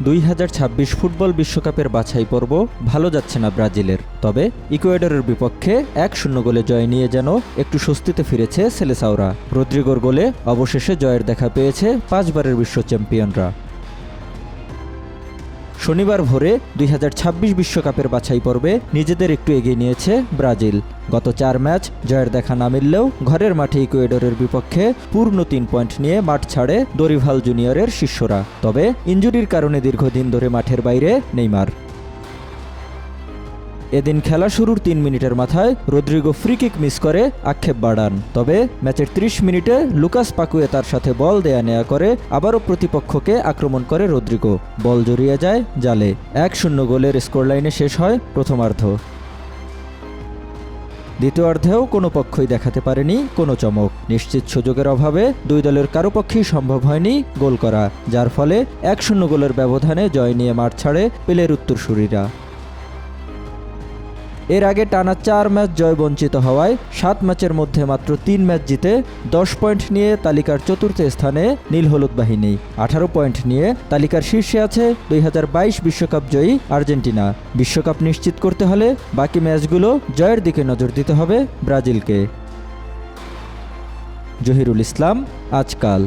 দুই হাজার ছাব্বিশ ফুটবল বিশ্বকাপের বাছাই পর্ব ভালো যাচ্ছে না ব্রাজিলের। তবে ইকুয়েডরের বিপক্ষে এক শূন্য গোলে জয় নিয়ে যেন একটু স্বস্তিতে ফিরেছে সেলেসাওরা। রদ্রিগোর গোলে অবশেষে জয়ের দেখা পেয়েছে পাঁচবারের বিশ্ব চ্যাম্পিয়নরা। শনিবার ভোরে দুই বিশ্বকাপের বাছাই পর্বে নিজেদের একটু এগিয়ে নিয়েছে ব্রাজিল। গত চার ম্যাচ জয়ের দেখা না মিললেও ঘরের মাঠে ইকুয়েডরের বিপক্ষে পূর্ণ তিন পয়েন্ট নিয়ে মাঠ ছাড়ে দরিভাল জুনিয়রের শিষ্যরা। তবে ইঞ্জুরির কারণে দীর্ঘদিন ধরে মাঠের বাইরে নেইমার। এদিন খেলা শুরুর তিন মিনিটের মাথায় রদ্রিগো ফ্রিকিক মিস করে আক্ষেপ বাড়ান। তবে ম্যাচের ৩০ মিনিটে লুকাস পাকুয়ে তার সাথে বল দেয়া নেয়া করে আবারও প্রতিপক্ষকে আক্রমণ করে রদ্রিগো বল জড়িয়ে যায় জালে। এক শূন্য গোলের স্কোরলাইনে শেষ হয় প্রথমার্ধ। দ্বিতীয়ার্ধেও কোনো পক্ষই দেখাতে পারেনি কোনো চমক। নিশ্চিত সুযোগের অভাবে দুই দলের কারও পক্ষেই সম্ভব হয়নি গোল করা, যার ফলে এক শূন্য গোলের ব্যবধানে জয় নিয়ে মাঠ ছাড়ে পেলের উত্তরসূরিরা। এর আগে টানা চার ম্যাচ জয় বঞ্চিত হওয়ায় সাত ম্যাচের মধ্যে মাত্র তিন ম্যাচ জিতে দশ পয়েন্ট নিয়ে তালিকার চতুর্থ স্থানে নীল হলুদ বাহিনী। আঠারো পয়েন্ট নিয়ে তালিকার শীর্ষে আছে দুই হাজার বাইশ বিশ্বকাপ জয়ী আর্জেন্টিনা। বিশ্বকাপ নিশ্চিত করতে হলে বাকি ম্যাচগুলো জয়ের দিকে নজর দিতে হবে ব্রাজিলকে। জহিরুল ইসলাম, আজকাল।